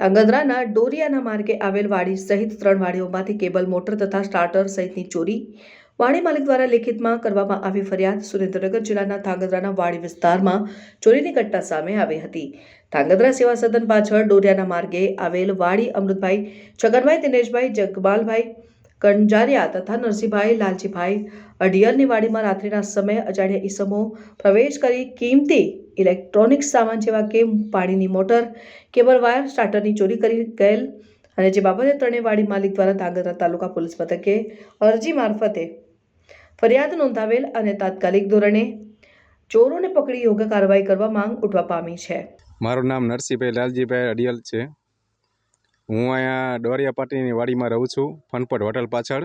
ધાંગધ્રાના ડોરિયાના માર્ગે આવેલ વાડી સહિત ત્રણ વાડીઓમાંથી કેબલ, મોટર તથા સ્ટાર્ટર સહિતની ચોરી વાડી માલિક દ્વારા લેખિતમાં કરવામાં આવી ફરિયાદ. સુરેન્દ્રનગર જિલ્લાના ધાંગધ્રાના વાડી વિસ્તારમાં ચોરીની ઘટના સામે આવી હતી. ધાંગધ્રા સેવા સદન પાછળ ડોરિયાના માર્ગે આવેલ વાડી અમૃતભાઈ છગનભાઈ, દિનેશભાઈ, જગબાલભાઈ કંજારિયા તથા નરસિંહભાઈ, લાલજીભાઈ અઢિયરની વાડીમાં રાત્રિના સમયે અજાણ્યા ઈસમો પ્રવેશ કરી કિંમતી ઇલેક્ટ્રોનિક સામાન જેવા કે પાણીની મોટર, કેબલ વાયર, સ્ટાર્ટરની ચોરી કરી ગયેલ અને જે બાબતે ત્રણેય વાડી માલિક દ્વારા ધાંગધ્રા તાલુકા પોલીસ મથકે અરજી મારફતે ફરિયાદ નોંધાવેલ અને તાત્કાલિક ધોરણે ચોરોને પકડી યોગ્ય કાર્યવાહી કરવા માંગ ઉઠવા પામી છે. મારું નામ નરસિંહભાઈ, લાલજીભાઈ અડિયલ છે. હું અહીંયા ડોરિયા પાટીની વાડીમાં રહું છું, ફનપટ હોટલ પાછળ.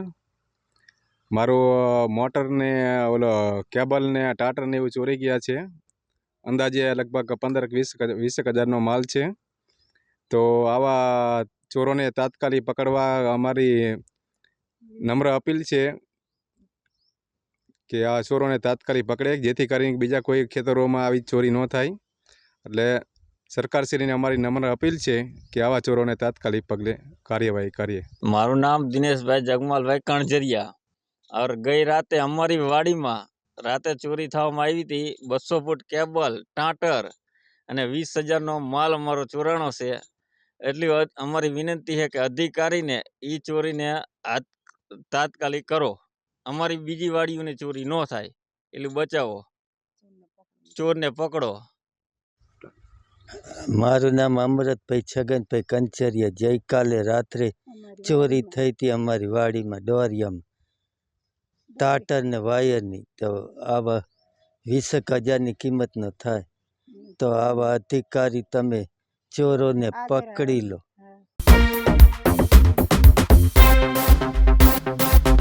મારું મોટરને, ઓલો, કેબલને, ટાટરને ટાટર એવું ચોરી ગયા છે. અંદાજે લગભગ પંદર વીસ વીસેક હજારનો માલ છે. તો આવા ચોરોને તાત્કાલિક પકડવા અમારી નમ્ર અપીલ છે કે આ ચોરોને તાત્કાલિક પકડે, જેથી કરીને બીજા કોઈ ખેતરોમાં આવી ચોરી ન થાય. એટલે સરકારશ્રીને અમારી નમ્ર અપીલ છે કે આવા ચોરોને તાત્કાલિક પગલે કાર્યવાહી કરીએ. મારું નામ દિનેશભાઈ જગમાલભાઈ કણજરિયા. ઓર ગઈ રાતે અમારી વાડીમાં રાતે ચોરી થવામાં આવી હતી. બસો ફૂટ કેબલ, ટાટર અને વીસ હજારનો માલ અમારો ચોરાણો છે. એટલી અમારી વિનંતી છે કે અધિકારીને એ ચોરીને તાત્કાલિક કરો. અમારી બીજી વાડીઓની ચોરી ન થાય. એટલું બચાવો. ચોરને પકડો. મારું નામ અમૃતભાઈ છગનભાઈ કંચરિયા. ગઈકાલે રાત્રે ચોરી થઈ હતી અમારી વાડીમાં ડોરિયામાં ટાટર ને વાયરની તો આવા વીસેક હજારની કિંમતનો થાય. તો આવા અધિકારી તમે ચોરોને પકડી લો.